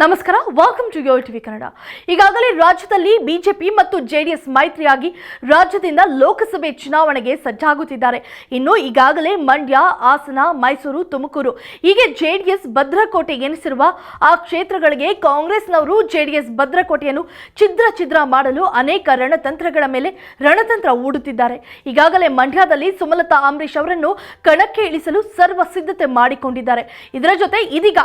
ನಮಸ್ಕಾರ welcome to Yo TV Kannada ಈಗಾಗಲೇ ರಾಜ್ಯದಲ್ಲಿ ಬಿಜೆಪಿ ಮತ್ತು ಜೆಡಿಎಸ್ ಮೈತ್ರಿಯಾಗಿ ರಾಜ್ಯದಿಂದ ಲೋಕಸಭೆ ಚುನಾವಣೆಗೆ ಸಜ್ಜಾಗುತ್ತಿದ್ದಾರೆ. ಇನ್ನು ಈಗಾಗಲೇ ಮಂಡ್ಯ, ಹಾಸನ, ಮೈಸೂರು, ತುಮಕೂರು, ಹೀಗೆ ಜೆಡಿಎಸ್ ಭದ್ರಕೋಟೆ ಎನಿಸಿರುವ ಆ ಕ್ಷೇತ್ರಗಳಿಗೆ ಕಾಂಗ್ರೆಸ್ನವರು ಜೆಡಿಎಸ್ ಭದ್ರಕೋಟೆಯನ್ನು ಛಿದ್ರ ಛಿದ್ರ ಮಾಡಲು ಅನೇಕ ರಣತಂತ್ರಗಳ ಮೇಲೆ ರಣತಂತ್ರ ಹೂಡುತ್ತಿದ್ದಾರೆ. ಈಗಾಗಲೇ ಮಂಡ್ಯದಲ್ಲಿ ಸುಮಲತಾ ಅಂಬರೀಶ್ ಅವರನ್ನು ಕಣಕ್ಕೆ ಇಳಿಸಲು ಸರ್ವ ಸಿದ್ಧತೆ ಮಾಡಿಕೊಂಡಿದ್ದಾರೆ. ಇದರ ಜೊತೆ ಇದೀಗ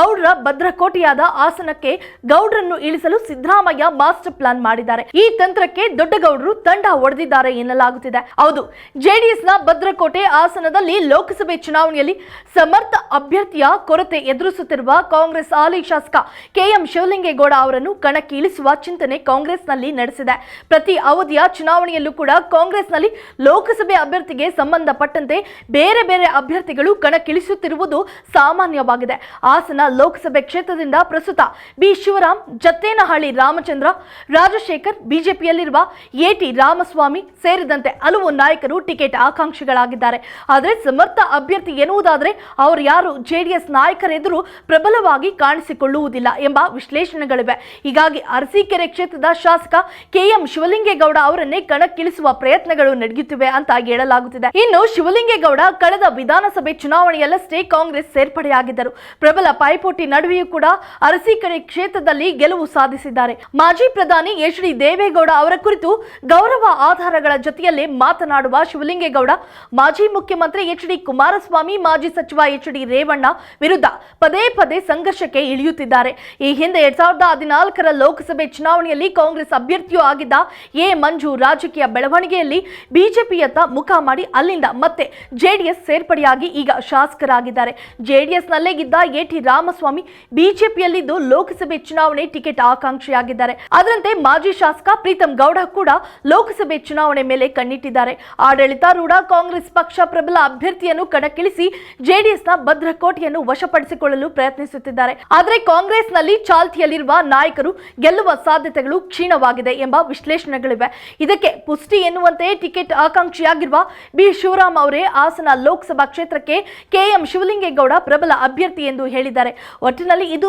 ಗೌಡರ ಭದ್ರಕೋಟೆಯಾದ ಹಾಸನಕ್ಕೆ ಗೌಡ್ರನ್ನು ಇಳಿಸಲು ಸಿದ್ದರಾಮಯ್ಯ ಮಾಸ್ಟರ್ ಪ್ಲಾನ್ ಮಾಡಿದ್ದಾರೆ. ಈ ತಂತ್ರಕ್ಕೆ ದೊಡ್ಡಗೌಡರು ತಂಡ ಹೊಡೆದಿದ್ದಾರೆ ಎನ್ನಲಾಗುತ್ತಿದೆ. ಹೌದು ಜೆಡಿಎಸ್ನ ಭದ್ರಕೋಟೆ ಹಾಸನದಲ್ಲಿ ಲೋಕಸಭೆ ಚುನಾವಣೆಯಲ್ಲಿ ಸಮರ್ಥ ಅಭ್ಯರ್ಥಿಯ ಕೊರತೆ ಎದುರಿಸುತ್ತಿರುವ ಕಾಂಗ್ರೆಸ್ ಹಾಲಿ ಶಾಸಕ ಕೆಎಂ ಶಿವಲಿಂಗೇಗೌಡ ಅವರನ್ನು ಕಣಕ್ಕೆ ಇಳಿಸುವ ಚಿಂತನೆ ಕಾಂಗ್ರೆಸ್ನಲ್ಲಿ ನಡೆಸಿದೆ. ಪ್ರತಿ ಅವಧಿಯ ಚುನಾವಣೆಯಲ್ಲೂ ಕೂಡ ಕಾಂಗ್ರೆಸ್ನಲ್ಲಿ ಲೋಕಸಭೆ ಅಭ್ಯರ್ಥಿಗೆ ಸಂಬಂಧಪಟ್ಟಂತೆ ಬೇರೆ ಬೇರೆ ಅಭ್ಯರ್ಥಿಗಳು ಕಣಕ್ಕಿಳಿಸುತ್ತಿರುವುದು ಸಾಮಾನ್ಯವಾಗಿದೆ. ಹಾಸನ ಲೋಕಸಭೆ ಕ್ಷೇತ್ರದಿಂದ ಪ್ರಸ್ತುತ ಬಿ ಶಿವರಾಮ್, ಜತ್ತೇನಹಳ್ಳಿ ರಾಮಚಂದ್ರ, ರಾಜಶೇಖರ್, ಬಿಜೆಪಿಯಲ್ಲಿರುವ ಎಟಿ ರಾಮಸ್ವಾಮಿ ಸೇರಿದಂತೆ ಹಲವು ನಾಯಕರು ಟಿಕೆಟ್ ಆಕಾಂಕ್ಷಿಗಳಾಗಿದ್ದಾರೆ. ಆದರೆ ಸಮರ್ಥ ಅಭ್ಯರ್ಥಿ ಎನ್ನುವುದಾದರೆ ಅವರು ಯಾರು? ಜೆಡಿಎಸ್ ನಾಯಕರೆದುರು ಪ್ರಬಲವಾಗಿ ಕಾಣಿಸಿಕೊಳ್ಳುವುದಿಲ್ಲ ಎಂಬ ವಿಶ್ಲೇಷಣೆಗಳಿವೆ. ಹೀಗಾಗಿ ಅರಸೀಕೆರೆ ಕ್ಷೇತ್ರದ ಶಾಸಕ ಕೆಎಂ ಶಿವಲಿಂಗೇಗೌಡ ಅವರನ್ನೇ ಕಣಕ್ಕಿಳಿಸುವ ಪ್ರಯತ್ನಗಳು ನಡೆಯುತ್ತಿವೆ ಅಂತ ಹೇಳಲಾಗುತ್ತಿದೆ. ಇನ್ನು ಶಿವಲಿಂಗೇಗೌಡ ಕಳೆದ ವಿಧಾನಸಭೆ ಚುನಾವಣೆಯಲ್ಲಷ್ಟೇ ಕಾಂಗ್ರೆಸ್ ಸೇರ್ಪಡೆಯಾಗಿದ್ದರು. ಪ್ರಬಲ ಪೈಪೋಟಿ ನಡುವೆಯೂ ಕೂಡ ಅರಸೀಕೆರೆ ಕ್ಷೇತ್ರದಲ್ಲಿ ಗೆಲುವು ಸಾಧಿಸಿದ್ದಾರೆ. ಮಾಜಿ ಪ್ರಧಾನಿ ಎಚ್ ಡಿ ದೇವೇಗೌಡ ಅವರ ಕುರಿತು ಗೌರವ ಆಧಾರಗಳ ಜೊತೆಯಲ್ಲೇ ಮಾತನಾಡುವ ಶಿವಲಿಂಗೇಗೌಡ, ಮಾಜಿ ಮುಖ್ಯಮಂತ್ರಿ ಎಚ್ ಡಿ ಕುಮಾರಸ್ವಾಮಿ, ಮಾಜಿ ಸಚಿವ ಎಚ್ ಡಿ ರೇವಣ್ಣ ವಿರುದ್ಧ ಪದೇ ಪದೇ ಸಂಘರ್ಷಕ್ಕೆ ಇಳಿಯುತ್ತಿದ್ದಾರೆ. ಈ ಹಿಂದೆ ಎರಡ್ ಸಾವಿರದ ಹದಿನಾಲ್ಕರ ಲೋಕಸಭೆ ಚುನಾವಣೆಯಲ್ಲಿ ಕಾಂಗ್ರೆಸ್ ಅಭ್ಯರ್ಥಿಯೂ ಆಗಿದ್ದ ಎ. ಮಂಜು ರಾಜಕೀಯ ಬೆಳವಣಿಗೆಯಲ್ಲಿ ಬಿಜೆಪಿಯತ್ತ ಮುಖ ಮಾಡಿ ಅಲ್ಲಿಂದ ಮತ್ತೆ ಜೆಡಿಎಸ್ ಸೇರ್ಪಡೆಯಾಗಿ ಈಗ ಶಾಸಕರಾಗಿದ್ದಾರೆ. ಜೆಡಿಎಸ್ನಲ್ಲೇ ಇದ್ದ ಎ. ಟಿ. ರಾಮಸ್ವಾಮಿ ಬಿಜೆಪಿಯಲ್ಲಿದ್ದು ಲೋಕಸಭೆ ಚುನಾವಣೆ ಟಿಕೆಟ್ ಆಕಾಂಕ್ಷಿಯಾಗಿದ್ದಾರೆ. ಅದರಂತೆ ಮಾಜಿ ಶಾಸಕ ಪ್ರೀತಂ ಗೌಡ ಕೂಡ ಲೋಕಸಭೆ ಚುನಾವಣೆ ಮೇಲೆ ಕಣ್ಣಿಟ್ಟಿದ್ದಾರೆ. ಆಡಳಿತಾರೂಢ ಕಾಂಗ್ರೆಸ್ ಪಕ್ಷ ಪ್ರಬಲ ಅಭ್ಯರ್ಥಿಯನ್ನು ಕಣಕ್ಕಿಳಿಸಿ ಜೆಡಿಎಸ್ನ ಭದ್ರಕೋಟೆಯನ್ನು ವಶಪಡಿಸಿಕೊಳ್ಳಲು ಪ್ರಯತ್ನಿಸುತ್ತಿದ್ದಾರೆ. ಆದರೆ ಕಾಂಗ್ರೆಸ್ನಲ್ಲಿ ಚಾಲ್ತಿಯಲ್ಲಿರುವ ನಾಯಕರು ಗೆಲ್ಲುವ ಸಾಧ್ಯತೆಗಳು ಕ್ಷೀಣವಾಗಿದೆ ಎಂಬ ವಿಶ್ಲೇಷಣೆಗಳಿವೆ. ಇದಕ್ಕೆ ಪುಷ್ಟಿ ಎನ್ನುವಂತೆ ಟಿಕೆಟ್ ಆಕಾಂಕ್ಷಿಯಾಗಿರುವ ಬಿ. ಶಿವರಾಮ್ ಅವರೇ ಹಾಸನ ಲೋಕಸಭಾ ಕ್ಷೇತ್ರಕ್ಕೆ ಕೆಎಂ ಶಿವಲಿಂಗೇಗೌಡ ಪ್ರಬಲ ಅಭ್ಯರ್ಥಿ ಎಂದು ಹೇಳಿದ್ದಾರೆ. ಒಟ್ಟಿನಲ್ಲಿ ಇದು